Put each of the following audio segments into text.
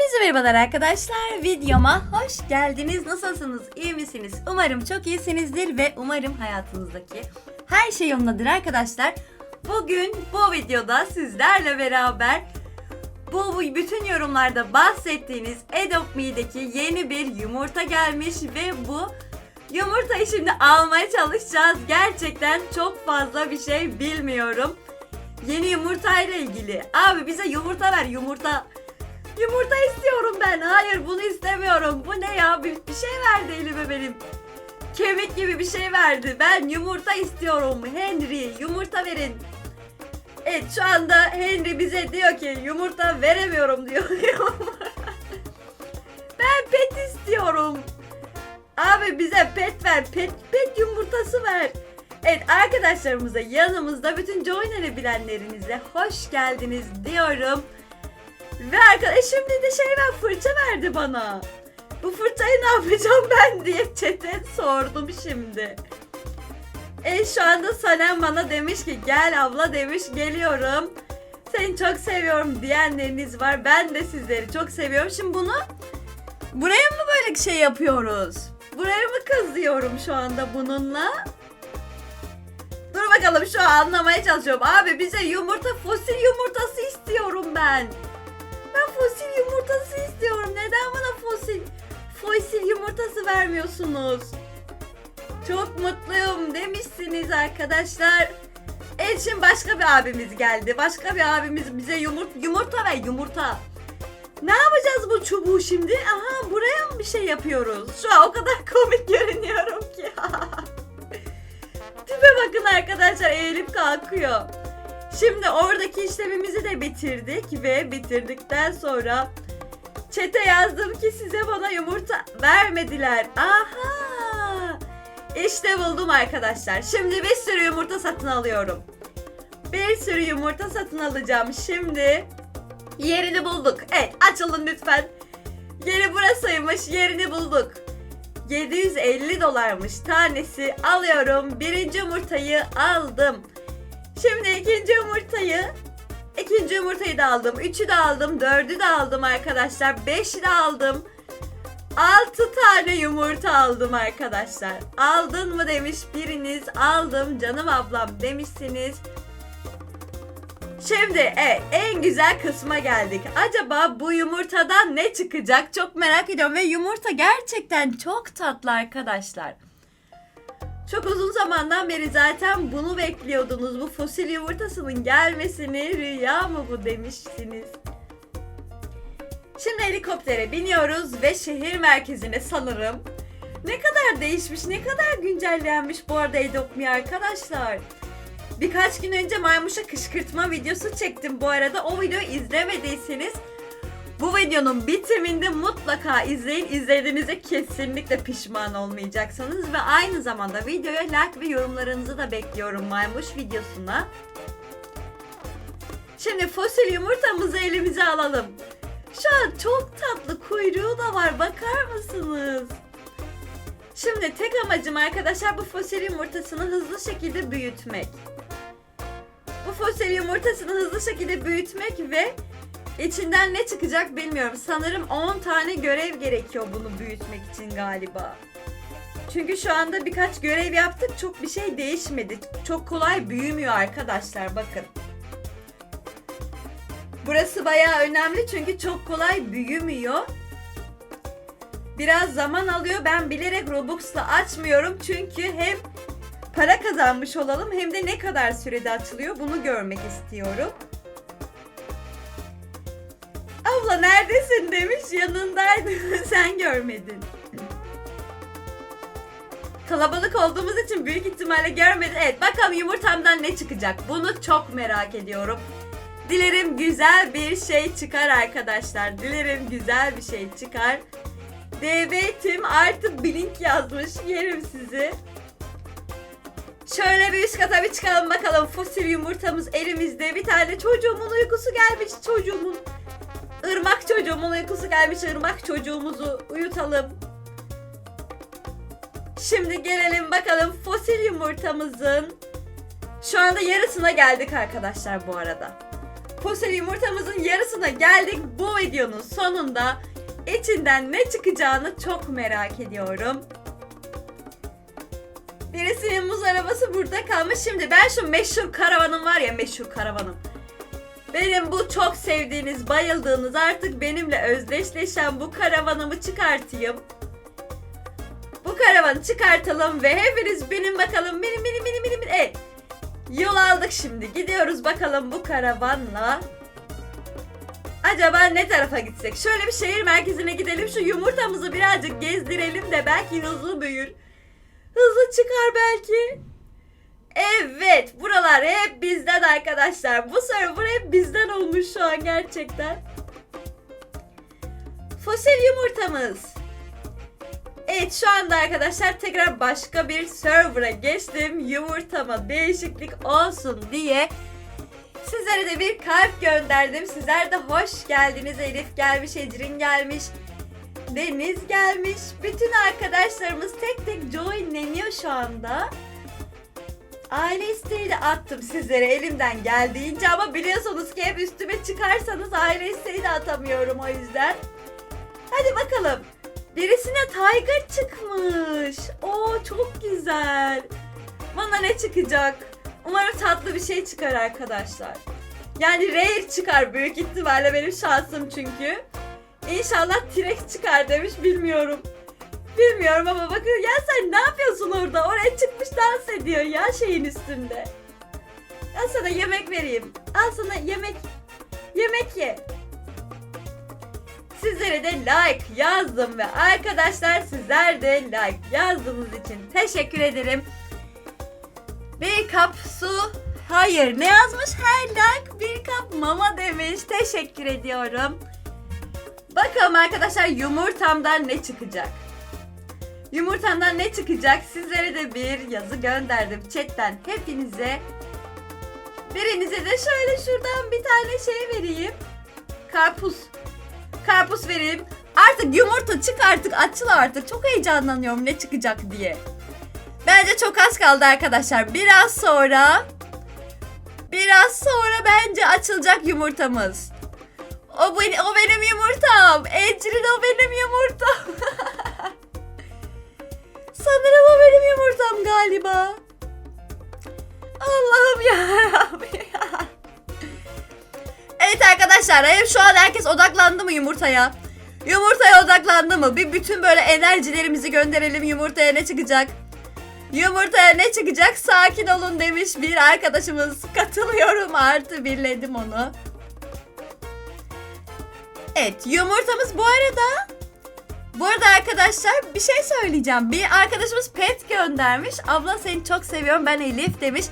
Hepinize merhabalar arkadaşlar. Videoma hoş geldiniz. Nasılsınız? İyi misiniz? Umarım çok iyisinizdir ve umarım hayatınızdaki her şey yolundadır arkadaşlar. Bugün bu videoda sizlerle beraber bu, bu bütün yorumlarda bahsettiğiniz Adopt Me'deki yeni bir yumurta gelmiş ve bu yumurtayı şimdi almaya çalışacağız. Gerçekten çok fazla bir şey bilmiyorum. Yeni yumurtayla ilgili. Abi bize yumurta ver yumurta. Yumurta istiyorum ben. Hayır bunu istemiyorum. Bu ne ya? Bir, bir şey verdi elime benim. Kemik gibi bir şey verdi. Ben yumurta istiyorum. Henry yumurta verin. Evet şu anda Henry bize diyor ki yumurta veremiyorum diyor. ben pet istiyorum. Abi bize pet ver. Pet, pet yumurtası ver. Evet arkadaşlarımıza yanımızda bütün Joiner'ı bilenlerinize hoş geldiniz diyorum. Ve arkadaş şimdi de şey ver fırça verdi bana. Bu fırçayı ne yapacağım ben diye çete sordum şimdi. E şu anda Sanem bana demiş ki gel abla demiş geliyorum. Seni çok seviyorum diyenleriniz var. Ben de sizleri çok seviyorum. Şimdi bunu buraya mı böyle şey yapıyoruz? Buraya mı kazıyorum şu anda bununla? Dur bakalım şu an anlamaya çalışıyorum. Abi bize yumurta fosil yumurtası istiyorum ben. Ben fosil yumurtası istiyorum. Neden bana fosil fosil yumurtası vermiyorsunuz? Çok mutluyum demişsiniz arkadaşlar. Şimdi başka bir abimiz geldi. Başka bir abimiz bize yumurta yumurta ver yumurta. Ne yapacağız bu çubuğu şimdi? Aha buraya mı bir şey yapıyoruz? Şu an o kadar komik görünüyorum ki. Tipe bakın arkadaşlar eğilip kalkıyor. Şimdi oradaki işlemimizi de bitirdik ve bitirdikten sonra çete yazdım ki size bana yumurta vermediler. Aha! İşte buldum arkadaşlar. Şimdi bir sürü yumurta satın alıyorum. Bir sürü yumurta satın alacağım. Şimdi yerini bulduk. Evet açılın lütfen. Yeri burasıymış. Yerini bulduk. 750 dolarmış tanesi alıyorum. Birinci yumurtayı aldım. Şimdi ikinci yumurtayı ikinci yumurtayı da aldım. Üçü de aldım. Dördü de aldım arkadaşlar. Beşi de aldım. Altı tane yumurta aldım arkadaşlar. Aldın mı demiş biriniz. Aldım canım ablam demişsiniz. Şimdi evet en güzel kısma geldik. Acaba bu yumurtadan ne çıkacak? Çok merak ediyorum ve yumurta gerçekten çok tatlı arkadaşlar. Çok uzun zamandan beri zaten bunu bekliyordunuz. Bu fosil yumurtasının gelmesini rüya mı bu demişsiniz. Şimdi helikoptere biniyoruz ve şehir merkezine sanırım. Ne kadar değişmiş, ne kadar güncellenmiş bu arada Edopmi arkadaşlar. Birkaç gün önce maymuşa kışkırtma videosu çektim bu arada. O videoyu izlemediyseniz bu videonun bitiminde mutlaka izleyin. İzlediğinizde kesinlikle pişman olmayacaksınız. Ve aynı zamanda videoya like ve yorumlarınızı da bekliyorum maymuş videosuna. Şimdi fosil yumurtamızı elimize alalım. Şu an çok tatlı kuyruğu da var bakar mısınız? Şimdi tek amacım arkadaşlar bu fosil yumurtasını hızlı şekilde büyütmek. Bu fosil yumurtasını hızlı şekilde büyütmek ve içinden ne çıkacak bilmiyorum. Sanırım 10 tane görev gerekiyor bunu büyütmek için galiba. Çünkü şu anda birkaç görev yaptık çok bir şey değişmedi. Çok kolay büyümüyor arkadaşlar bakın. Burası bayağı önemli çünkü çok kolay büyümüyor. Biraz zaman alıyor. Ben bilerek Robux'la açmıyorum çünkü hem para kazanmış olalım hem de ne kadar sürede açılıyor bunu görmek istiyorum. Abla neredesin demiş yanındaydım sen görmedin. Kalabalık olduğumuz için büyük ihtimalle görmedin. Evet bakalım yumurtamdan ne çıkacak bunu çok merak ediyorum. Dilerim güzel bir şey çıkar arkadaşlar. Dilerim güzel bir şey çıkar. DB Tim artık blink yazmış. Yerim sizi. Şöyle bir üst kata bir çıkalım bakalım. Fosil yumurtamız elimizde. Bir tane çocuğumun uykusu gelmiş. Çocuğumun. Irmak çocuğumun uykusu gelmiş. Irmak çocuğumuzu uyutalım. Şimdi gelelim bakalım fosil yumurtamızın. Şu anda yarısına geldik arkadaşlar bu arada. Fosil yumurtamızın yarısına geldik. Bu videonun sonunda içinden ne çıkacağını çok merak ediyorum. Birisinin muz arabası burada kalmış. Şimdi ben şu meşhur karavanım var ya meşhur karavanım. Benim bu çok sevdiğiniz, bayıldığınız artık benimle özdeşleşen bu karavanımı çıkartayım. Bu karavanı çıkartalım ve hepiniz benim bakalım benim benim benim benim benim. Evet. Yol aldık şimdi. Gidiyoruz bakalım bu karavanla. Acaba ne tarafa gitsek? Şöyle bir şehir merkezine gidelim. Şu yumurtamızı birazcık gezdirelim de belki hızlı büyür. Hızlı çıkar belki. Evet, buralar hep bizden arkadaşlar. Bu server hep bizden olmuş şu an gerçekten. Fosil yumurtamız. Evet şu anda arkadaşlar tekrar başka bir server'a geçtim. Yumurtama değişiklik olsun diye sizlere de bir kalp gönderdim. Sizler de hoş geldiniz. Elif gelmiş, Ecrin gelmiş. Deniz gelmiş. Bütün arkadaşlarımız tek tek joinleniyor şu anda. Aile isteği de attım sizlere elimden geldiğince ama biliyorsunuz ki hep üstüme çıkarsanız aile isteği de atamıyorum o yüzden. Hadi bakalım. Birisine Tiger çıkmış. Oo çok güzel. Bana ne çıkacak? Umarım tatlı bir şey çıkar arkadaşlar. Yani rare çıkar büyük ihtimalle benim şansım çünkü. İnşallah T-Rex çıkar demiş bilmiyorum. Bilmiyorum ama bakın ya sen ne yapıyorsun orada? Oraya çıkmış dans ediyor ya şeyin üstünde. Ben sana yemek vereyim. Al sana yemek. Yemek ye. Sizlere de like yazdım ve arkadaşlar sizler de like yazdığınız için teşekkür ederim. Bir kap su. Hayır ne yazmış? Her like bir kap mama demiş. Teşekkür ediyorum. Bakalım arkadaşlar yumurtamdan ne çıkacak? Yumurtamdan ne çıkacak? Sizlere de bir yazı gönderdim chatten hepinize. Birinize de şöyle şuradan bir tane şey vereyim. Karpuz. Karpuz vereyim. Artık yumurta çık artık açıl artık. Çok heyecanlanıyorum ne çıkacak diye. Bence çok az kaldı arkadaşlar. Biraz sonra biraz sonra bence açılacak yumurtamız. O, benim, o benim yumurtam. Ecrin o benim yumurtam. Sanırım o benim yumurtam galiba. Allah'ım ya Evet arkadaşlar hayır şu an herkes odaklandı mı yumurtaya? Yumurtaya odaklandı mı? Bir bütün böyle enerjilerimizi gönderelim yumurtaya ne çıkacak? Yumurtaya ne çıkacak? Sakin olun demiş bir arkadaşımız. Katılıyorum artı birledim onu. Evet yumurtamız bu arada bu arada arkadaşlar bir şey söyleyeceğim. Bir arkadaşımız pet göndermiş. Abla seni çok seviyorum ben Elif demiş.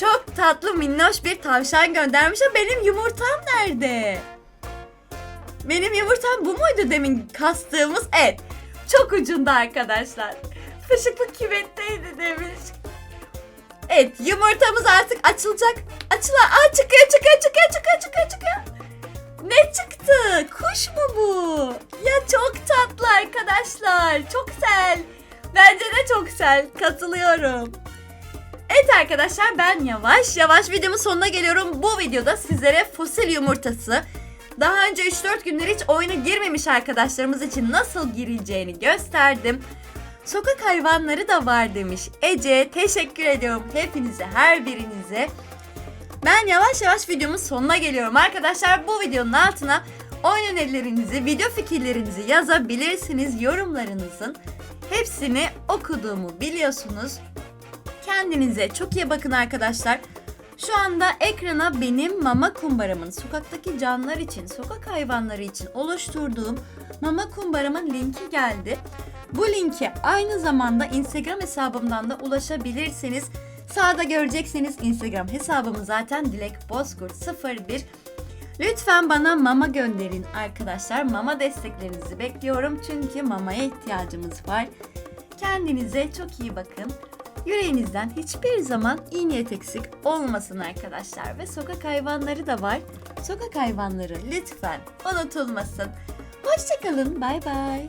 Çok tatlı minnoş bir tavşan göndermiş benim yumurtam nerede? Benim yumurtam bu muydu demin kastığımız? Evet. Çok ucunda arkadaşlar. Fışıklı küvetteydi demiş. Evet yumurtamız artık açılacak. Açıla. Aa çıkıyor çıkıyor çıkıyor çıkıyor çıkıyor çıkıyor. Ne çıktı? Kuş mu bu? Ya çok tatlı arkadaşlar. Çok güzel. Bence de çok güzel. Katılıyorum. Evet arkadaşlar ben yavaş yavaş videomun sonuna geliyorum. Bu videoda sizlere fosil yumurtası daha önce 3-4 gündür hiç oyuna girmemiş arkadaşlarımız için nasıl girileceğini gösterdim. Sokak hayvanları da var demiş Ece. Teşekkür ediyorum hepinize, her birinize. Ben yavaş yavaş videomun sonuna geliyorum arkadaşlar. Bu videonun altına oyun önerilerinizi, video fikirlerinizi yazabilirsiniz. Yorumlarınızın hepsini okuduğumu biliyorsunuz. Kendinize çok iyi bakın arkadaşlar. Şu anda ekrana benim mama kumbaramın sokaktaki canlar için, sokak hayvanları için oluşturduğum mama kumbaramın linki geldi. Bu linki aynı zamanda Instagram hesabımdan da ulaşabilirsiniz. Sağda göreceksiniz Instagram hesabımı zaten Dilek Bozkurt 01. Lütfen bana mama gönderin arkadaşlar. Mama desteklerinizi bekliyorum çünkü mamaya ihtiyacımız var. Kendinize çok iyi bakın. Yüreğinizden hiçbir zaman iyi niyet eksik olmasın arkadaşlar. Ve sokak hayvanları da var. Sokak hayvanları lütfen unutulmasın. Hoşçakalın. Bay bay.